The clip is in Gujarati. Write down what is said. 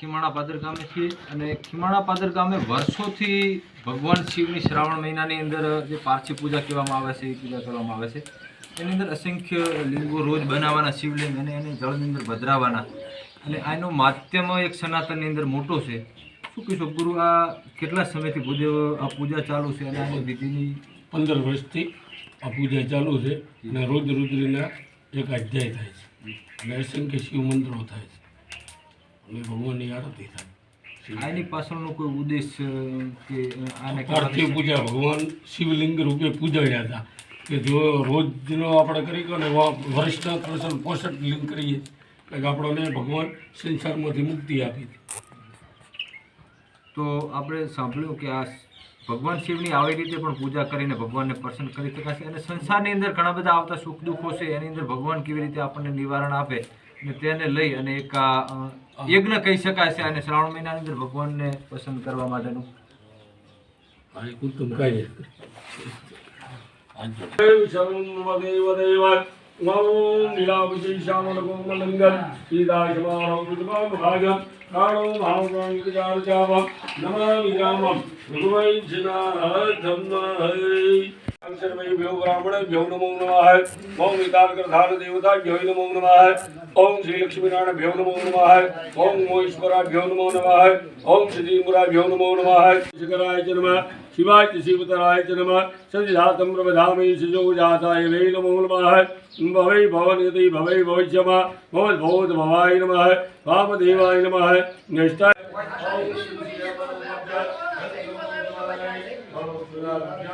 ખીમાણા પાદર ગામે છીએ અને ખીમાણા પાદર ગામે વર્ષોથી ભગવાન શિવની શ્રાવણ મહિનાની અંદર જે પારસી પૂજા કહેવામાં આવે છે, એ પૂજા કરવામાં આવે છે. એની અંદર અસંખ્ય લિંગો રોજ બનાવવાના, શિવલિંગ અને એને જળની અંદર ભદ્રાવાના. અને આનો માધ્યમ એક સનાતનની અંદર મોટો છે. શું કહીશું ગુરુ, આ કેટલા સમયથી પૂજા આ પૂજા ચાલુ છે અને આની વિધિની? પંદર વર્ષથી આ પૂજા ચાલુ છે અને રોજ રુદ્રના એક અધ્યાય થાય છે. અને અસંખ્ય શિવ મંદિરો થાય છે. અને ભગવાનની આરતી થાય. આની પાછળનો કોઈ ઉદ્દેશ કે આને પાર્થિવ પૂજા ભગવાન શિવલિંગ રૂપે પૂજાયા હતા. કે જો રોજનો આપણે કરી કહો ને વરિષ્ઠ વર્ષના ત્રણસો પોસઠ લિંગ કરીએ એટલે કે આપણને ભગવાન સંસારમાંથી મુક્તિ આપી તો આપણે સાંભળ્યું કે આ ભગવાન શિવની આવી રીતે પણ પૂજા કરીને ભગવાનને પ્રસન્ન કરી શકાશે. અને સંસારની અંદર ઘણા બધા આવતા સુખ દુઃખો છે એની અંદર ભગવાન કેવી રીતે આપણને નિવારણ આપે અને તેને લઈ અને એક આ યજ્ઞ કહી શકાશે અને શ્રાવણ મહિનાની અંદર ભગવાનને પસંદ કરવા માટેનું. ઓમ લીલાવતી શ્યામલ કોમલંગન સીતાશમાનો વિદ્વાન કાળો ભાવગણ વિચારચાવ નમામિ રામમ ભગવૈ જનાર્દન સર્વેભ્યો બ્રાહ્મણેભ્યો નમો નમઃ ઓમ વિતારકરધાર દેવતાભ્યો નમો નમઃ, ઓમ શ્રી લક્ષ્મીનારાયણભ્યો નમો નમઃ, ઓમ મોઈશ્વરાભ્યો નમો નમઃ, ઓમ ओम નમો નમઃ શિખરાય ચ નમઃ શિવાય शिवाय શિવતરાય ચ નમઃ સજ્જાતમ પ્રવધામી સજો જાતાય વૈ નમો નમઃ भवै ભવનયતિ ભવૈ ભવિષ્યમા, ભવદ ભવદ ભવાય નમઃ, વામદેવાય